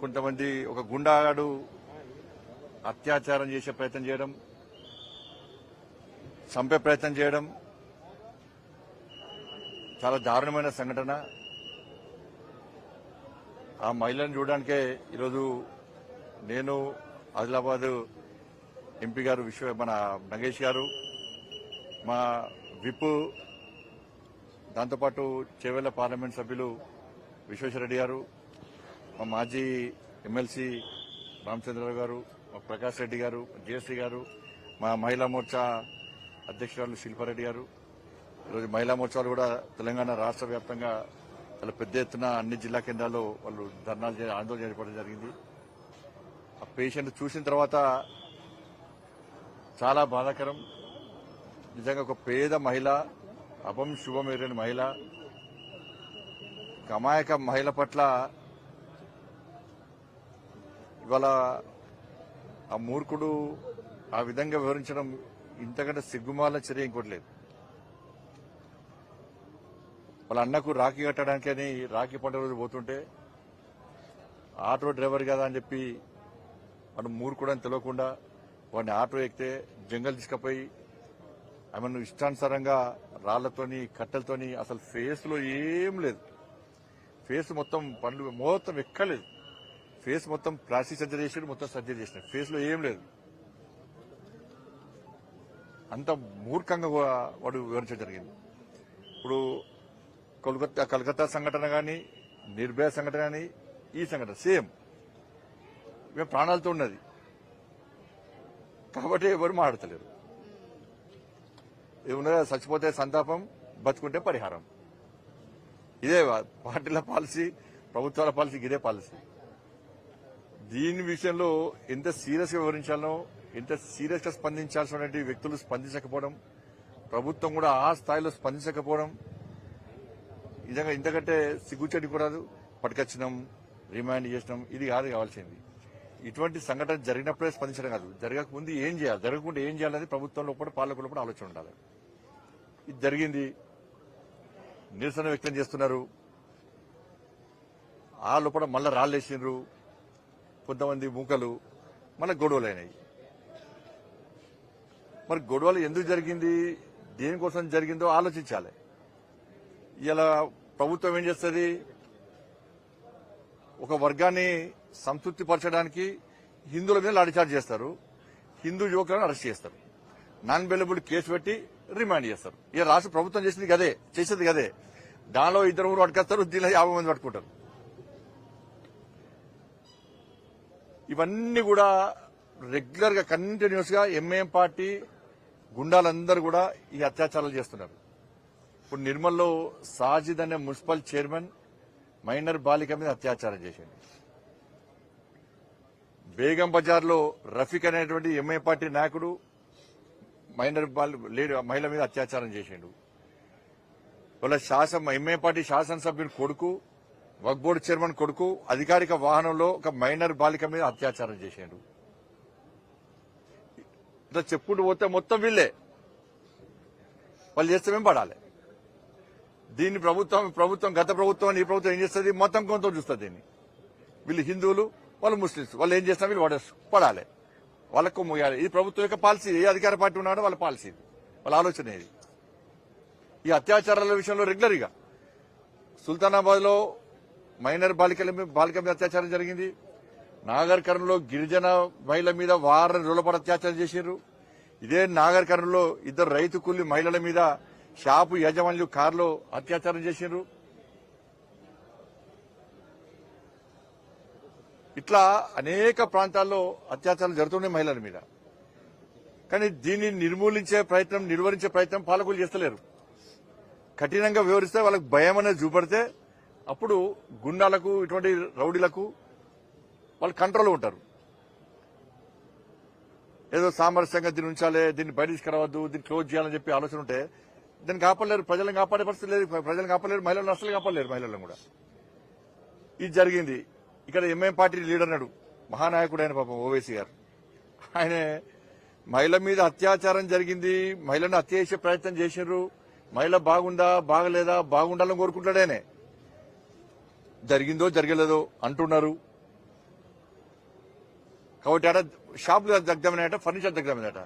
కొంతమంది ఒక గుండాగాడు అత్యాచారం చేసే ప్రయత్నం చేయడం చంపే ప్రయత్నం చేయడం చాలా దారుణమైన సంఘటన. ఆ మహిళను చూడడానికే ఈరోజు నేను ఆదిలాబాద్ ఎంపీ గారు విశ్వ మన నగేష్ గారు మా విప్ దాంతోపాటు చేవెళ్ళ పార్లమెంట్ సభ్యులు విశ్వేశ్వరరెడ్డి గారు మా మాజీ ఎమ్మెల్సీ రామచంద్రరావు గారు మా ప్రకాష్ రెడ్డి గారు జేసీ గారు మా మహిళా మోర్చా అధ్యక్షురాలు శిల్పారెడ్డి గారు. ఈరోజు మహిళా మోర్చాలు కూడా తెలంగాణ రాష్ట్ర వ్యాప్తంగా చాలా పెద్ద ఎత్తున అన్ని జిల్లా కేంద్రాల్లో వాళ్ళు ధర్నాలు ఆందోళన చేపట్టడం జరిగింది. ఆ పేషెంట్ చూసిన తర్వాత చాలా బాధాకరం. నిజంగా ఒక పేద మహిళ అపం శుభం ఎరిగిన మహిళ అమాయక మహిళ పట్ల ఇవాళ ఆ మూర్ఖుడు ఆ విధంగా వివరించడం ఇంతకంటే సిగ్గుమాల చర్య ఇంకోటి లేదు. వాళ్ళ అన్నకు రాఖీ కట్టడానికి అని రాఖీ పండుగ రోజు పోతుంటే ఆటో డ్రైవర్ కదా అని చెప్పి వాడు మూర్ఖుడు అని తెలియకుండా వాడిని ఆటో ఎక్కితే జంగల్ తీసుకుపోయి ఆమెను ఇష్టానుసారంగా రాళ్ళతోని కట్టెలతోని అసలు ఫేస్లో ఏం లేదు. ఫేస్ మొత్తం పండ్లు మొత్తం ఎక్కలేదు. ఫేస్ మొత్తం ప్లాస్టిక్ సర్జరీ చేసాడు మొత్తం సర్జరీ చేసినాడు ఫేస్లో ఏం లేదు. అంత మూర్ఖంగా వాడు వివరించడం జరిగింది. ఇప్పుడు కోల్కతా కలకత్తా సంఘటన కానీ నిర్భయ సంఘటన కానీ ఈ సంఘటన సేమ్. మేము ప్రాణాలతో ఉన్నది. కాబట్టి ఎవరు మాట్లాడతలేరు. ఏమున్నదా చచ్చిపోతే సంతాపం బతుకుంటే పరిహారం. ఇదే పార్టీల పాలసీ ప్రభుత్వాల పాలసీ ఇదే పాలసీ. దీని విషయంలో ఎంత సీరియస్గా వివరించాలో ఎంత సీరియస్గా వ్యక్తులు స్పందించకపోవడం ప్రభుత్వం కూడా ఆ స్థాయిలో స్పందించకపోవడం నిజంగా ఇంతకంటే సిగ్గుచేటి కూడా పట్టుకొచ్చినాం రిమాండ్ చేసినాం ఇది కాదు కావాల్సింది. ఇటువంటి సంఘటన జరిగినప్పుడే స్పందించడం కాదు. జరగకముందు ఏం చేయాలి? జరగకుండా ఏం చేయాలనేది ప్రభుత్వంలో కూడా పాలకులు కూడా ఆలోచన ఉండాలి. ఇది జరిగింది. నిరసన వ్యక్తం చేస్తున్నారు. ఆ లోపల మళ్ళా రాళ్ళేసిండ్రు. కొంతమంది మూకలు మళ్ళీ గొడవలు అయినాయి మరి గొడవలు ఎందుకు జరిగింది? దేనికోసం జరిగిందో ఆలోచించాలి. ఇలా ప్రభుత్వం ఏం చేస్తుంది? ఒక వర్గాన్ని సంతృప్తి పరచడానికి హిందువుల మీద లాఠీచార్జ్ చేస్తారు. హిందూ యువకులను అరెస్ట్ చేస్తారు. నాన్ బెలబుల్ కేసు పెట్టి రిమాండ్ చేస్తారు. ఇక రాష్ట్ర ప్రభుత్వం చేసింది గదే చేసేది గదే. దానిలో ఇద్దరు ముగ్గురు పట్టుకొస్తారు దీనిలో యాభై మంది పట్టుకుంటారు. ఇవన్నీ కూడా రెగ్యులర్గా కంటిన్యూస్గా ఎంఏఎం పార్టీ గుండాలందరూ కూడా ఈ అత్యాచారాలు చేస్తున్నారు. ఇప్పుడు నిర్మల్లో సాజిద్ అనే మున్సిపల్ చైర్మన్ మైనర్ బాలిక మీద అత్యాచారం చేసింది బేగం బజార్లో రఫీక్ అనేటువంటి ఎంఏ పార్టీ నాయకుడు మైనర్ లేడీ మహిళ మీద అత్యాచారం చేసిండు. వాళ్ళ శాసన ఎంఏ పార్టీ శాసనసభ్యుని కొడుకు వక్ బోర్డు చైర్మన్ కొడుకు అధికారిక వాహనంలో ఒక మైనర్ బాలిక మీద అత్యాచారం చేశాడు. ఇట్లా చెప్పుకుంటూ పోతే మొత్తం వీళ్ళే. వాళ్ళు చేస్తే మేము పడాలి. దీన్ని ప్రభుత్వం ప్రభుత్వం గత ప్రభుత్వం ఈ ప్రభుత్వం ఏం చేస్తుంది? మొత్తం కొంత చూస్తుంది దీన్ని. వీళ్ళు హిందువులు వాళ్ళు ముస్లింస్ వాళ్ళు ఏం చేస్తారు వీళ్ళు పడేస్తారు పడాలి. వాళ్ళకు ముయ్యాలి ఇది ప్రభుత్వం యొక్క పాలసీ. ఏ అధికార పార్టీ ఉన్నాడో వాళ్ళ పాలసీ ఇది. వాళ్ళ ఆలోచన ఇది. ఈ అత్యాచారాల విషయంలో రెగ్యులర్గా సుల్తానాబాద్లో మైనర్ బాలికల బాలిక మీద అత్యాచారం జరిగింది. నాగర్కర్ణలో గిరిజన మహిళల మీద వారం రోజుల అత్యాచారం చేశారు. ఇదే నాగర్ ఇద్దరు రైతు కూలి మహిళల మీద షాపు యజమానులు కారులో అత్యాచారం చేశారు. ఇట్లా అనేక ప్రాంతాల్లో అత్యాచారం జరుగుతున్నాయి మహిళల మీద. కానీ దీన్ని నిర్మూలించే ప్రయత్నం నిర్వహించే ప్రయత్నం పాలకులు చేస్తలేరు. కఠినంగా వివరిస్తే వాళ్ళకి భయం అనేది చూపడితే అప్పుడు గుండాలకు ఇటువంటి రౌడీలకు వాళ్ళు కంట్రోల్ ఉంటారు. ఏదో సామరస్యంగా దీన్ని ఉంచాలి దీన్ని బయట తీసుకురావద్దు దీన్ని క్లోజ్ చేయాలని చెప్పి ఆలోచన ఉంటే దీన్ని కాపాడలేరు ప్రజలను కాపాడే పరిస్థితి లేదు ప్రజలను కాపాడలేరు మహిళలను అసలు కాపాడలేరు మహిళలను కూడా. ఇది జరిగింది. ఇక్కడ ఎంఎం పార్టీ లీడర్ నాడు మహానాయకుడు ఆయన పాపం ఓవైసీ గారు. ఆయన మహిళ మీద అత్యాచారం జరిగింది మహిళను హత్య చేసే ప్రయత్నం చేశారు మహిళ బాగుందా బాగలేదా బాగుండాలని కోరుకుంటాడేనే జరిగిందో జరగలేదో అంటున్నారు. కాబట్టి ఆడ షాపులు దగ్గమైనట ఫర్నిచర్ దగ్గమైనట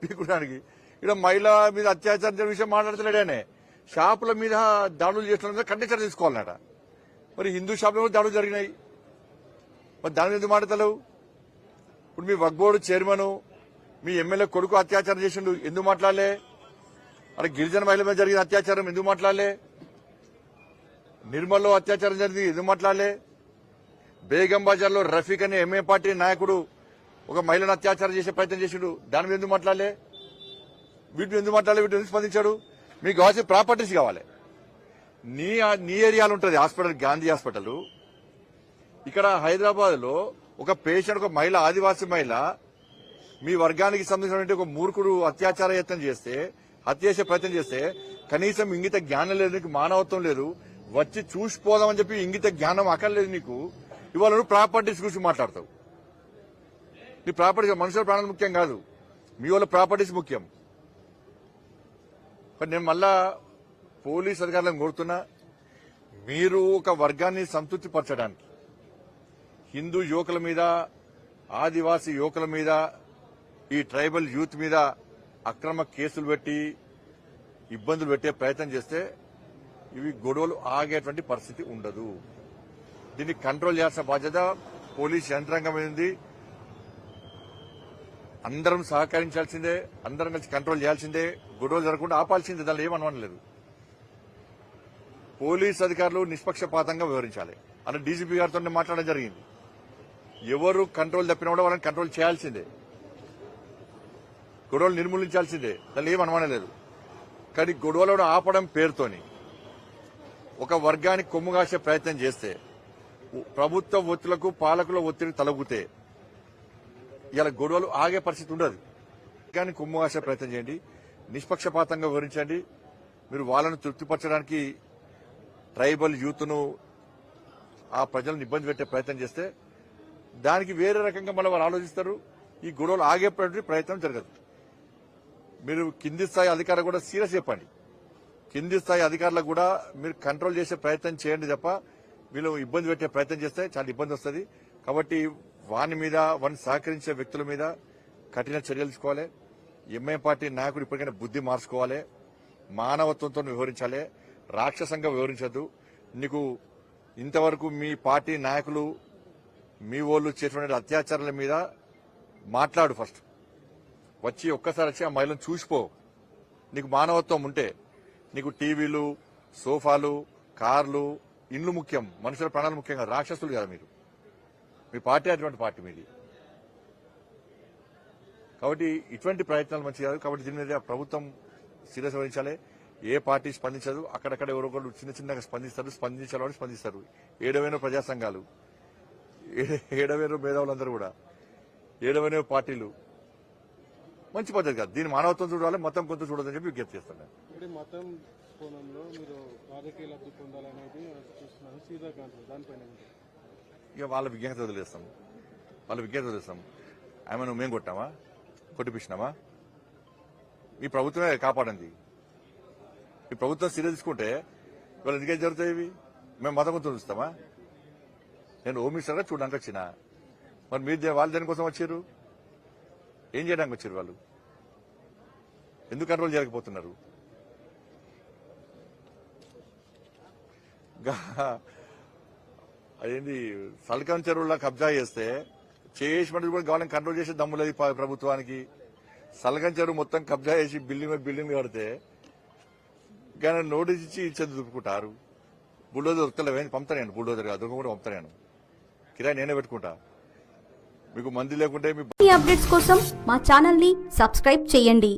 పీకుడానికి. ఇక్కడ మహిళ మీద అత్యాచారం జరిగిన విషయం మాట్లాడతలేడానే షాపుల మీద దాడులు చేస్తున్న కండిషన్ తీసుకోవాలన్నట మరి హిందూ షాపులో దాడులు జరిగినాయి. మరి దాని మీద ఎందుకు మాట్లాడతలేవు? ఇప్పుడు మీ వగ్బోర్డు చైర్మన్ మీ ఎమ్మెల్యే కొడుకు అత్యాచారం చేసిండు ఎందుకు మాట్లాడలే? అరే గిరిజన మహిళ మీద జరిగిన అత్యాచారం ఎందుకు మాట్లాడలే? నిర్మల్లో అత్యాచారం జరిగింది. ఎందుకు మాట్లాడలే? బేగం బజార్లో రఫీక్ అనే ఎంఏ పార్టీ నాయకుడు ఒక మహిళను అత్యాచారం చేసే ప్రయత్నం చేసిండు. దాని మీద ఎందుకు మాట్లాడలే? వీటిని ఎందుకు మాట్లాడలే? వీటిని ఎందుకు స్పందించాడు? మీకు కావాల్సిన ప్రాపర్టీస్ కావాలి. నీ నీ ఏరియాలో ఉంటుంది హాస్పిటల్ గాంధీ హాస్పిటల్. ఇక్కడ హైదరాబాద్లో ఒక పేషెంట్ ఒక మహిళ ఆదివాసీ మహిళ మీ వర్గానికి సంబంధించినటువంటి ఒక మూర్ఖుడు అత్యాచార యత్నం చేస్తే హత్య చేసే ప్రయత్నం చేస్తే కనీసం ఇంగిత జ్ఞానం లేదు మానవత్వం లేదు. వచ్చి చూసిపోదామని చెప్పి ఇంగిత జ్ఞానం అక్కర్లేదు నీకు. ఇవాళ నువ్వు ప్రాపర్టీస్ గురించి మాట్లాడతావు. నీ ప్రాపర్టీస్ మనుషుల ప్రాణాలు ముఖ్యం కాదు. మీ వాళ్ళ ప్రాపర్టీస్ ముఖ్యం. మరి నేను మళ్ళా పోలీస్ అధికారులను కోరుతున్నా మీరు ఒక వర్గాన్ని సంతృప్తిపరచడానికి హిందూ యువకుల మీద ఆదివాసీ యువకుల మీద ఈ ట్రైబల్ యూత్ మీద అక్రమ కేసులు పెట్టి ఇబ్బందులు పెట్టే ప్రయత్నం చేస్తే ఇవి గొడవలు ఆగేటువంటి పరిస్థితి ఉండదు. దీన్ని కంట్రోల్ చేయాల్సిన బాధ్యత పోలీస్ యంత్రాంగం మీద అందరం సహకరించాల్సిందే అందరం కలిసి కంట్రోల్ చేయాల్సిందే. గొడవలు జరగకుండా ఆపాల్సిందే దానిలో ఏమనలేదు పోలీస్ అధికారులు నిష్పక్షపాతంగా వివరించాలి అని డీజీపీ గారితో మాట్లాడడం జరిగింది. ఎవరు కంట్రోల్ తప్పినా కూడా వాళ్ళని కంట్రోల్ చేయాల్సిందే. గొడవలు నిర్మూలించాల్సిందే దానిలో ఏం కానీ గొడవలను ఆపడం పేరుతోని ఒక వర్గానికి కొమ్ము కాసే ప్రయత్నం చేస్తే ప్రభుత్వ ఒత్తులకు పాలకుల ఒత్తిడి తలగుతే ఇలా గొడవలు ఆగే పరిస్థితి ఉండదు. కానీ కొమ్ము కాసే ప్రయత్నం చేయండి నిష్పక్షపాతంగా వివరించండి మీరు వాళ్ళను తృప్తిపరచడానికి ట్రైబల్ యూత్ను ఆ ప్రజలను ఇబ్బంది పెట్టే ప్రయత్నం చేస్తే దానికి వేరే రకంగా మళ్ళీ వాళ్ళు ఆలోచిస్తారు ఈ గొడవలు ఆగేటువంటి ప్రయత్నం జరగదు. మీరు కింది స్థాయి అధికారులు కూడా సీరియస్ చెప్పండి కింది స్థాయి అధికారులకు కూడా మీరు కంట్రోల్ చేసే ప్రయత్నం చేయండి తప్ప వీళ్ళు ఇబ్బంది పెట్టే ప్రయత్నం చేస్తే చాలా ఇబ్బంది వస్తుంది. కాబట్టి వాని మీద వారిని సహకరించే వ్యక్తుల మీద కఠిన చర్యలు తీసుకోవాలి. ఎంఐ పార్టీ నాయకుడు ఇప్పటికైనా బుద్ధి మార్చుకోవాలి. మానవత్వంతో వివరించాలి రాక్షసంగా వివరించద్దు నీకు ఇంతవరకు మీ పార్టీ నాయకులు మీ వాళ్ళు చేసినటువంటి అత్యాచారాల మీద మాట్లాడు ఫస్ట్. వచ్చి ఒక్కసారి వచ్చి ఆ మహిళను చూసిపో. నీకు మానవత్వం ఉంటే నీకు టీవీలు సోఫాలు కార్లు ఇండ్లు ముఖ్యం మనుషుల ప్రాణాలు ముఖ్యంగా రాక్షసులు కదా మీరు. మీ పార్టీ అటువంటి పార్టీ మీది. కాబట్టి ఇటువంటి ప్రయత్నాలు మంచి కాదు. కాబట్టి దీని మీద ప్రభుత్వం సీరియస్ వహించాలి. ఏ పార్టీ స్పందించదు. అక్కడక్కడ ఎవరో ఒకరు చిన్న చిన్నగా స్పందిస్తారు స్పందించాలని స్పందిస్తారు. ఏడవైన ప్రజా సంఘాలు ఏ- ఏడవైన మేధావులందరూ కూడా ఏడవైన పార్టీలు. మంచి పద్ధతి కాదు. దీని మానవత్వం చూడాలి మొత్తం కొంత చూడదని చెప్పి విజ్ఞప్తి చేస్తాను ఇప్పుడు మతం కోణంలో మీరు రాజకీయ లబ్ధి పొందాలనేది చూస్తున్నాను. సీదా దానిపైన ఇక వాళ్ళ విజ్ఞత వదిలేస్తాం. వాళ్ళ విజ్ఞత వదిలేస్తాం. ఆమె నువ్వు మేము కొట్టామా కొట్టిపించినామా మీ ప్రభుత్వమే కాపాడండి ఈ ప్రభుత్వం సీరియస్ తీసుకుంటే ఇవాళ ఎందుకే జరుగుతాయి ఇవి? మేము మతం గుర్తు చూస్తామా? నేను హోమ్ చూడడానికి వచ్చిన. మరి మీరు వాళ్ళు దేనికోసం వచ్చారు? ఏం చేయడానికి వచ్చారు వాళ్ళు? ఎందుకు కంట్రోల్ చేయకపోతున్నారు అదేంటి సల్కం చెరువులా కబ్జా చేస్తే చేసినట్టు కూడా గవర్నమెంట్ కంట్రోల్ చేసే దమ్ము లేదు ప్రభుత్వానికి. సల్కం చెరువు మొత్తం కబ్జా చేసి బిల్డింగ్ మీద బిల్డింగ్ కడితే కానీ నోటీస్ ఇచ్చి ఇచ్చేది దుప్పుకుంటారు బుల్డోజర్ వస్తలేవే పంపుతాను బుల్డోజర్ కాదు కూడా పంపుతాను కిరాయి నేనే పెట్టుకుంటా. మీకు మంది లేకుంటే మీ అప్డేట్స్ కోసం మా ఛానల్ని సబ్స్క్రైబ్ చేయండి.